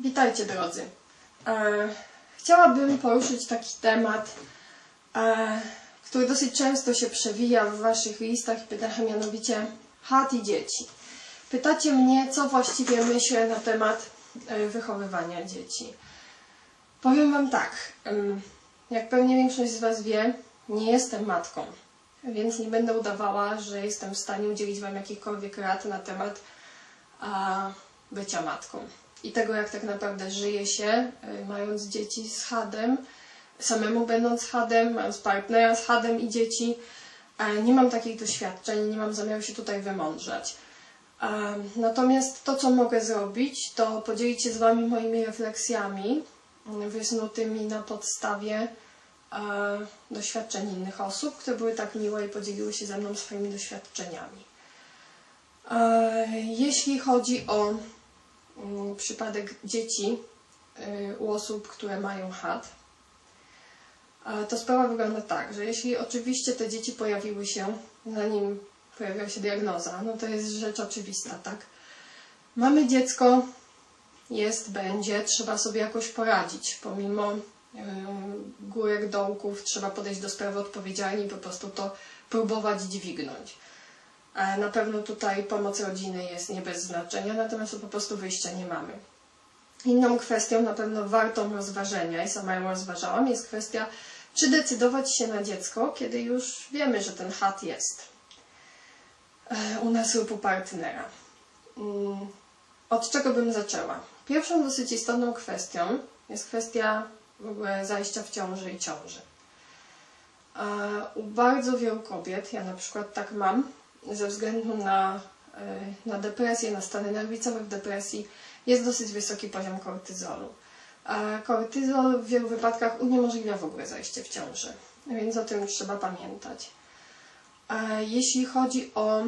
Witajcie drodzy. E, chciałabym poruszyć taki temat, e, który dosyć często się przewija w Waszych listach i pytaniach, a mianowicie chat i dzieci. Pytacie mnie, co właściwie myślę na temat e, wychowywania dzieci. Powiem Wam tak, jak pewnie większość z Was wie, nie jestem matką, więc nie będę udawała, że jestem w stanie udzielić Wam jakichkolwiek rad na temat a, bycia matką i tego, jak tak naprawdę żyje się, y, mając dzieci z hadem, samemu będąc hadem, mając partnera z hadem i dzieci. Nie mam takich doświadczeń, nie mam zamiaru się tutaj wymądrzać. Natomiast to, co mogę zrobić, to podzielić się z Wami moimi refleksjami mm, wysnutymi na podstawie doświadczeń innych osób, które były tak miłe i podzieliły się ze mną swoimi doświadczeniami. Jeśli chodzi o przypadek dzieci y, u osób, które mają HAD, to sprawa wygląda tak, że jeśli oczywiście te dzieci pojawiły się, zanim pojawiła się diagnoza, no to jest rzecz oczywista, tak? Mamy dziecko, jest, będzie, trzeba sobie jakoś poradzić, pomimo y, górek, dołków, trzeba podejść do sprawy odpowiedzialnie i po prostu to próbować dźwignąć. Na pewno tutaj pomoc rodziny jest nie bez znaczenia, natomiast po prostu wyjścia nie mamy. Inną kwestią, na pewno wartą rozważenia, i sama ją rozważałam, jest kwestia, czy decydować się na dziecko, kiedy już wiemy, że ten chat jest e, u nas lub u partnera. Mm, Od czego bym zaczęła? Pierwszą dosyć istotną kwestią jest kwestia w ogóle zajścia w ciąży i ciąży. E, U bardzo wielu kobiet, ja na przykład tak mam, ze względu na, e, na depresję, na stany nerwicowe w depresji, jest dosyć wysoki poziom kortyzolu. A kortyzol w wielu wypadkach uniemożliwia w ogóle zajście w ciąży, więc o tym trzeba pamiętać. A jeśli chodzi o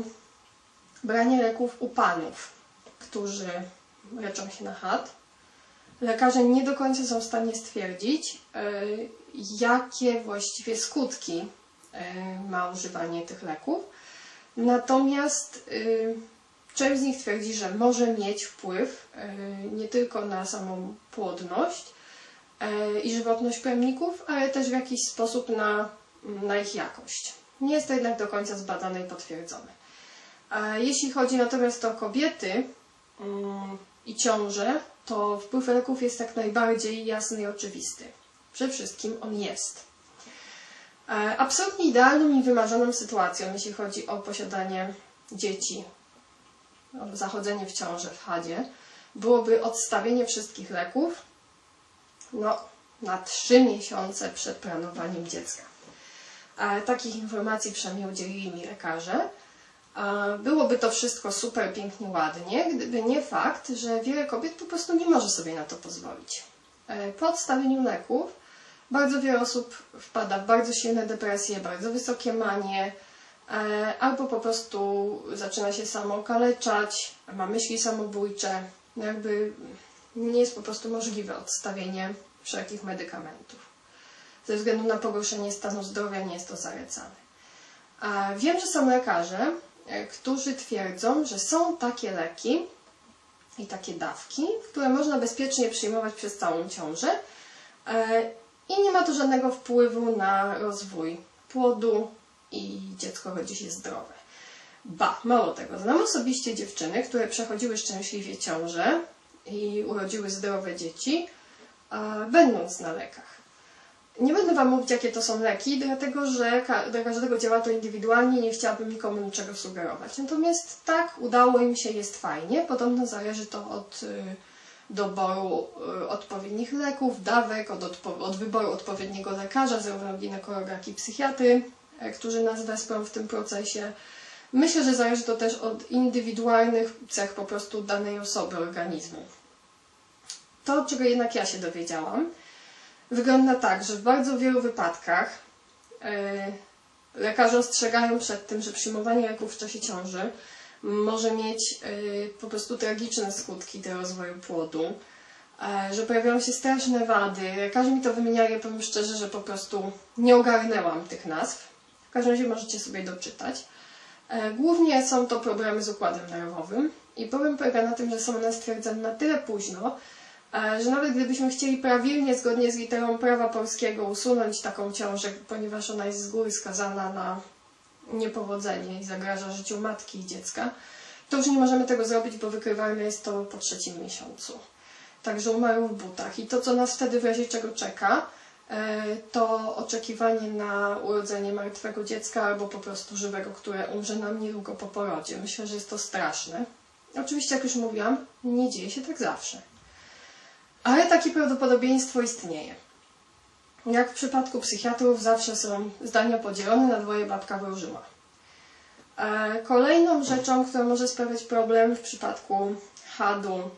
branie leków u panów, którzy leczą się na HAD, lekarze nie do końca są w stanie stwierdzić, e, jakie właściwie skutki e, ma używanie tych leków. Natomiast y, część z nich twierdzi, że może mieć wpływ y, nie tylko na samą płodność y, i żywotność plemników, ale też w jakiś sposób na, na ich jakość. Nie jest to jednak do końca zbadane i potwierdzone. Jeśli chodzi natomiast o kobiety i ciąże, to wpływ leków jest jak najbardziej jasny i oczywisty. Przede wszystkim on jest. E, Absolutnie idealną i wymarzoną sytuacją, jeśli chodzi o posiadanie dzieci, zachodzenie w ciążę w chadzie, byłoby odstawienie wszystkich leków no, na trzy miesiące przed planowaniem dziecka. E, Takich informacji przynajmniej udzielili mi lekarze. E, Byłoby to wszystko super, pięknie, ładnie, gdyby nie fakt, że wiele kobiet po prostu nie może sobie na to pozwolić. Po odstawieniu leków bardzo wiele osób wpada w bardzo silne depresje, bardzo wysokie manie, e, albo po prostu zaczyna się samookaleczać, ma myśli samobójcze. No jakby nie jest po prostu możliwe odstawienie wszelkich medykamentów. Ze względu na pogorszenie stanu zdrowia nie jest to zalecane. A wiem, że są lekarze, e, którzy twierdzą, że są takie leki i takie dawki, które można bezpiecznie przyjmować przez całą ciążę e, i nie ma to żadnego wpływu na rozwój płodu i dziecko rodzi się zdrowe. Ba, mało tego, znam osobiście dziewczyny, które przechodziły szczęśliwie ciążę i urodziły zdrowe dzieci, będąc na lekach. Nie będę Wam mówić, jakie to są leki, dlatego że dla każdego działa to indywidualnie nie chciałabym nikomu niczego sugerować. Natomiast tak, udało im się, jest fajnie. Podobno zależy to od y, doboru y, odpowiednich leków, dawek, od, odpo- od wyboru odpowiedniego lekarza, zarówno ginekologa, jak i psychiatry, e, którzy nas wesprą w tym procesie. Myślę, że zależy to też od indywidualnych cech po prostu danej osoby, organizmu. To, czego jednak ja się dowiedziałam, wygląda tak, że w bardzo wielu wypadkach e, lekarze ostrzegają przed tym, że przyjmowanie leków w czasie ciąży może mieć e, po prostu tragiczne skutki dla rozwoju płodu, e, że pojawiają się straszne wady. Lekarze mi to wymieniali, ja powiem szczerze, że po prostu nie ogarnęłam tych nazw. W każdym razie możecie sobie doczytać. E, Głównie są to problemy z układem nerwowym i problem polega na tym, że są one stwierdzane na tyle późno, e, że nawet gdybyśmy chcieli prawilnie, zgodnie z literą prawa polskiego usunąć taką ciążę, ponieważ ona jest z góry skazana na niepowodzenie i zagraża życiu matki i dziecka, to już nie możemy tego zrobić, bo wykrywalne jest to po trzecim miesiącu. Także umarł w butach. I to, co nas wtedy w razie czego czeka, e, to oczekiwanie na urodzenie martwego dziecka albo po prostu żywego, które umrze nam niedługo po porodzie. Myślę, że jest to straszne. Oczywiście, jak już mówiłam, nie dzieje się tak zawsze. Ale takie prawdopodobieństwo istnieje. Jak w przypadku psychiatrów, zawsze są zdania podzielone na dwoje babka wróżyła. E, Kolejną rzeczą, która może sprawiać problem w przypadku hadu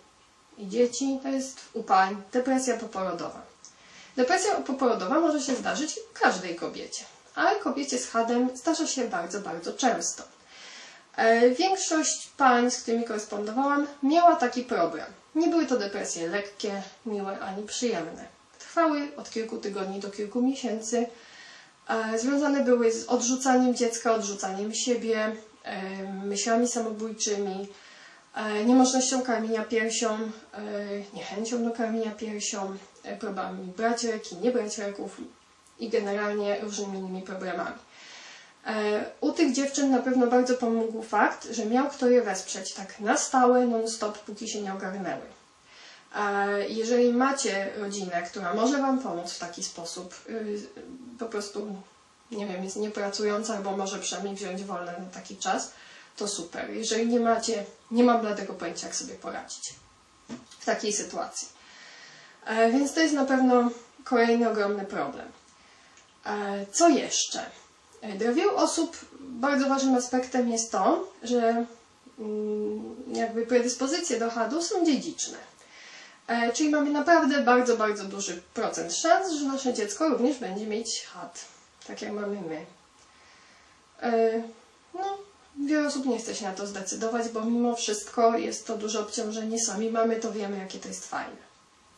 i dzieci, to jest u pań depresja poporodowa. Depresja poporodowa może się zdarzyć każdej kobiecie, ale kobiecie z hadem zdarza się bardzo, bardzo często. E, Większość pań, z którymi korespondowałam, miała taki problem. Nie były to depresje lekkie, miłe ani przyjemne. Trwały od kilku tygodni do kilku miesięcy. E, Związane były z odrzucaniem dziecka, odrzucaniem siebie, e, myślami samobójczymi, e, niemożnością karmienia piersią, niechęcią do karmienia piersią, próbami brać leki, nie brać leków i generalnie różnymi innymi problemami. U tych dziewczyn na pewno bardzo pomógł fakt, że miał kto je wesprzeć tak na stałe, non-stop, póki się nie ogarnęły. Jeżeli macie rodzinę, która może Wam pomóc w taki sposób, y, po prostu, nie wiem, jest niepracująca albo może przynajmniej wziąć wolne na taki czas, to super. Jeżeli nie macie, nie mam dlatego pojęcia, jak sobie poradzić w takiej sytuacji. E, Więc to jest na pewno kolejny ogromny problem. E, Co jeszcze? E, Dla wielu osób bardzo ważnym aspektem jest to, że mm, jakby predyspozycje do hadu są dziedziczne. E, Czyli mamy naprawdę bardzo, bardzo duży procent szans, że nasze dziecko również będzie mieć had, tak jak mamy my. E, No, wiele osób nie chce się na to zdecydować, bo mimo wszystko jest to duże obciążenie. Sami mamy to, wiemy, jakie to jest fajne.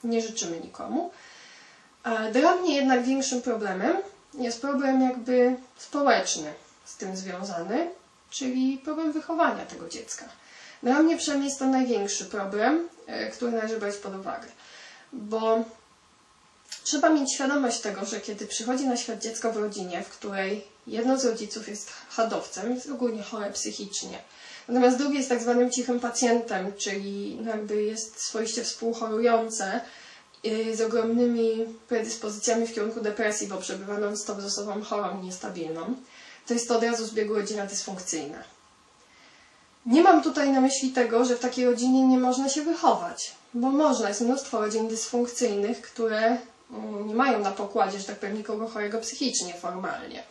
Nie życzymy nikomu. E, Dla mnie jednak większym problemem jest problem jakby społeczny z tym związany, czyli problem wychowania tego dziecka. Dla mnie przynajmniej jest to największy problem, e, który należy brać pod uwagę, bo trzeba mieć świadomość tego, że kiedy przychodzi na świat dziecko w rodzinie, w której jedno z rodziców jest hadowcem, jest ogólnie chore psychicznie, natomiast drugi jest tak zwanym cichym pacjentem, czyli jakby jest swoiście współchorujące, y, z ogromnymi predyspozycjami w kierunku depresji, bo przebywa non-stop z osobą chorą niestabilną, to jest to od razu z biegu rodzina dysfunkcyjna. Nie mam tutaj na myśli tego, że w takiej rodzinie nie można się wychować, bo można. Jest mnóstwo rodzin dysfunkcyjnych, które mm, nie mają na pokładzie, że tak powiem, nikogo chorego psychicznie formalnie.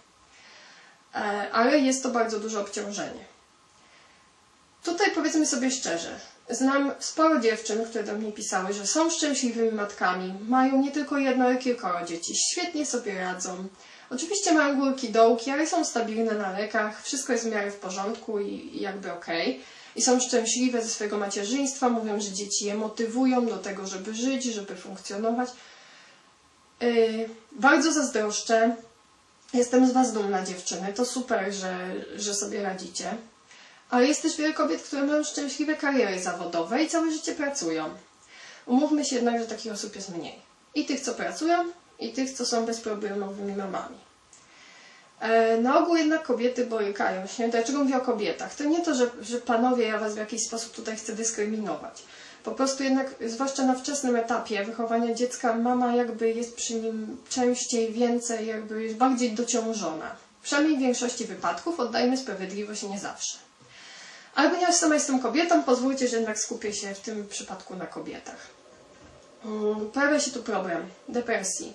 E, Ale jest to bardzo duże obciążenie. Tutaj powiedzmy sobie szczerze, znam sporo dziewczyn, które do mnie pisały, że są szczęśliwymi matkami, mają nie tylko jedno, ale kilkoro dzieci, świetnie sobie radzą. Oczywiście mają górki, dołki, ale są stabilne na lekach, wszystko jest w miarę w porządku i, jakby okej. I są szczęśliwe ze swojego macierzyństwa, mówią, że dzieci je motywują do tego, żeby żyć, żeby funkcjonować. Yy, bardzo zazdroszczę. Jestem z Was dumna, dziewczyny. To super, że, że sobie radzicie. Ale jest też wiele kobiet, które mają szczęśliwe kariery zawodowe i całe życie pracują. Umówmy się jednak, że takich osób jest mniej. I tych, co pracują, i tych, co są bezproblemowymi mamami. E, Na ogół jednak kobiety borykają się. Dlaczego mówię o kobietach? To nie to, że, że panowie, ja was w jakiś sposób tutaj chcę dyskryminować. Po prostu jednak, zwłaszcza na wczesnym etapie wychowania dziecka, mama jakby jest przy nim częściej, więcej, jakby jest bardziej dociążona. Przynajmniej w większości wypadków, oddajmy sprawiedliwość nie zawsze. Ale ponieważ sama jestem kobietą, pozwólcie, że jednak skupię się w tym przypadku na kobietach. Mm, Pojawia się tu problem depresji,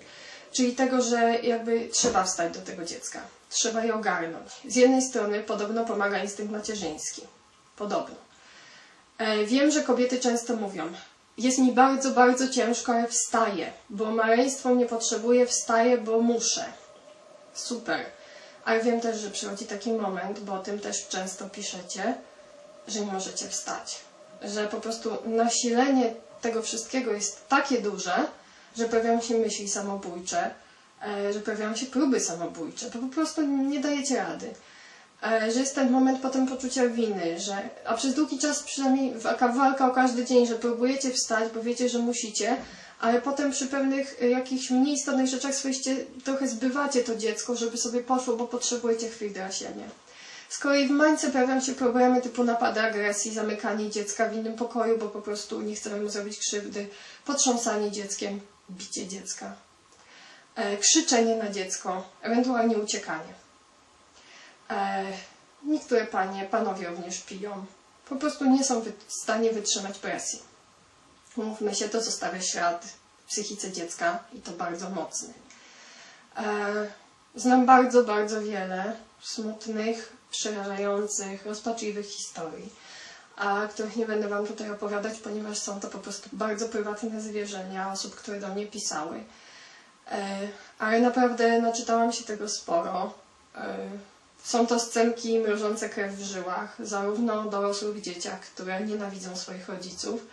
czyli tego, że jakby trzeba wstać do tego dziecka, trzeba je ogarnąć. Z jednej strony podobno pomaga instynkt macierzyński. Podobno. E, Wiem, że kobiety często mówią, jest mi bardzo, bardzo ciężko, ale wstaję, bo maleństwo mnie potrzebuje, wstaję, bo muszę. Super. Ale wiem też, że przychodzi taki moment, bo o tym też często piszecie, że nie możecie wstać. Że po prostu nasilenie tego wszystkiego jest takie duże, że pojawiają się myśli samobójcze, e, że pojawiają się próby samobójcze, bo po prostu nie dajecie rady. e, że jest ten moment potem poczucia winy, że, a przez długi czas przynajmniej walka o każdy dzień, że próbujecie wstać, bo wiecie, że musicie, ale potem przy pewnych e, jakichś mniej istotnych rzeczach swoiście trochę zbywacie to dziecko, żeby sobie poszło, bo potrzebujecie chwili dla siebie. Z kolei w mańce pojawiają się problemy typu napady agresji, zamykanie dziecka w innym pokoju, bo po prostu nie chcemy mu zrobić krzywdy, potrząsanie dzieckiem, bicie dziecka, e, krzyczenie na dziecko, ewentualnie uciekanie. E, niektóre panie, panowie również piją. Po prostu nie są w stanie wytrzymać presji. Mówmy się, to zostawia ślad w psychice dziecka i to bardzo mocny. E, znam bardzo, bardzo wiele smutnych, przerażających, rozpaczliwych historii, a których nie będę Wam tutaj opowiadać, ponieważ są to po prostu bardzo prywatne zwierzenia osób, które do mnie pisały. E, ale naprawdę naczytałam się tego sporo. E, są to scenki mrożące krew w żyłach, zarówno dorosłych dzieciach, które nienawidzą swoich rodziców,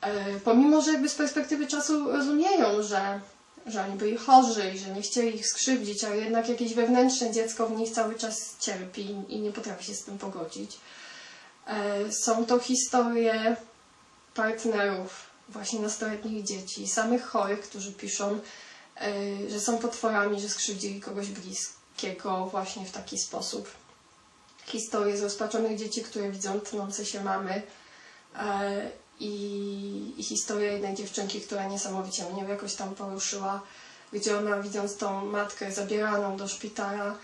e, pomimo, że jakby z perspektywy czasu rozumieją, że, że oni byli chorzy i że nie chcieli ich skrzywdzić, ale jednak jakieś wewnętrzne dziecko w nich cały czas cierpi i nie potrafi się z tym pogodzić. E, Są to historie partnerów, właśnie nastoletnich dzieci, samych chorych, którzy piszą, e, że są potworami, że skrzywdzili kogoś bliskiego właśnie w taki sposób. Historie z rozpaczonych dzieci, które widzą tnące się mamy e, i, i historia jednej dziewczynki, która niesamowicie mnie jakoś tam poruszyła, gdzie ona widząc tą matkę zabieraną do szpitala,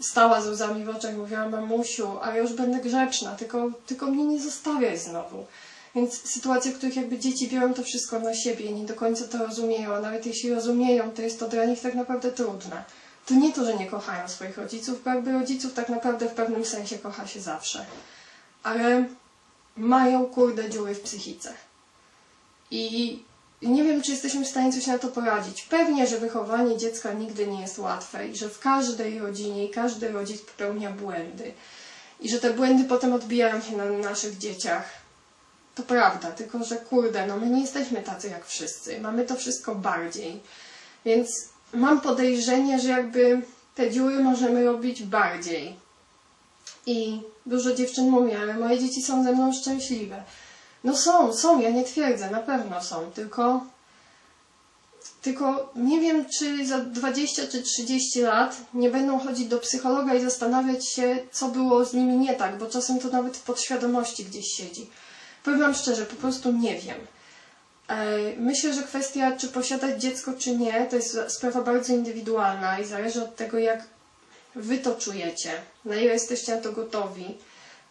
stała z łzami w oczach mówiła, mamusiu, a ja już będę grzeczna, tylko, tylko mnie nie zostawiaj znowu. Więc sytuacje, w których jakby dzieci biorą to wszystko na siebie nie do końca to rozumieją, a nawet jeśli rozumieją, to jest to dla nich tak naprawdę trudne. To nie to, że nie kochają swoich rodziców, bo jakby rodziców tak naprawdę w pewnym sensie kocha się zawsze. Ale mają kurde dziury w psychice. I nie wiem, czy jesteśmy w stanie coś na to poradzić. Pewnie, że wychowanie dziecka nigdy nie jest łatwe i że w każdej rodzinie i każdy rodzic popełnia błędy. I że te błędy potem odbijają się na naszych dzieciach. To prawda, tylko że kurde, no my nie jesteśmy tacy jak wszyscy. Mamy to wszystko bardziej. Więc mam podejrzenie, że jakby te dziury możemy robić bardziej. I dużo dziewczyn mówi, ale moje dzieci są ze mną szczęśliwe. No są, są, ja nie twierdzę, na pewno są, tylko, tylko nie wiem, czy za 20 czy 30 lat nie będą chodzić do psychologa i zastanawiać się, co było z nimi nie tak, bo czasem to nawet w podświadomości gdzieś siedzi. Powiem Wam szczerze, po prostu nie wiem. E, Myślę, że kwestia, czy posiadać dziecko, czy nie, to jest sprawa bardzo indywidualna i zależy od tego, jak Wy to czujecie, na ile jesteście na to gotowi,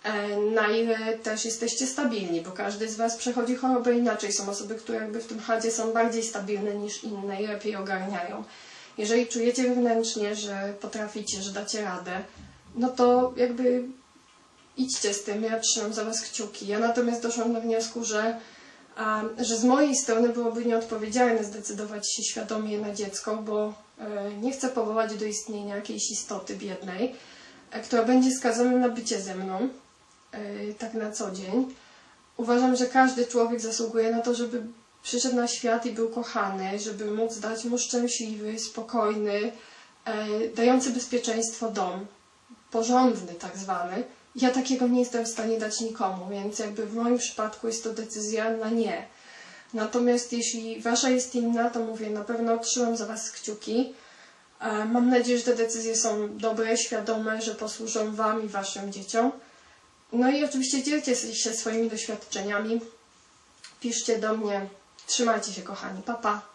e, na ile też jesteście stabilni, bo każdy z Was przechodzi chorobę inaczej. Są osoby, które jakby w tym chadzie są bardziej stabilne niż inne i lepiej ogarniają. Jeżeli czujecie wewnętrznie, że potraficie, że dacie radę, no to jakby idźcie z tym, ja trzymam za Was kciuki. Ja natomiast doszłam do wniosku, że, że z mojej strony byłoby nieodpowiedzialne zdecydować się świadomie na dziecko, bo e, nie chcę powołać do istnienia jakiejś istoty biednej, e, która będzie skazana na bycie ze mną, e, tak na co dzień. Uważam, że każdy człowiek zasługuje na to, żeby przyszedł na świat i był kochany, żeby móc dać mu szczęśliwy, spokojny, dający bezpieczeństwo dom, porządny tak zwany. Ja takiego nie jestem w stanie dać nikomu, więc jakby w moim przypadku jest to decyzja na nie. Natomiast jeśli wasza jest inna, to mówię, na pewno trzymam za was kciuki. E, Mam nadzieję, że te decyzje są dobre, świadome, że posłużą wam i waszym dzieciom. No i oczywiście dzielcie się swoimi doświadczeniami. Piszcie do mnie. Trzymajcie się, kochani. Pa, pa.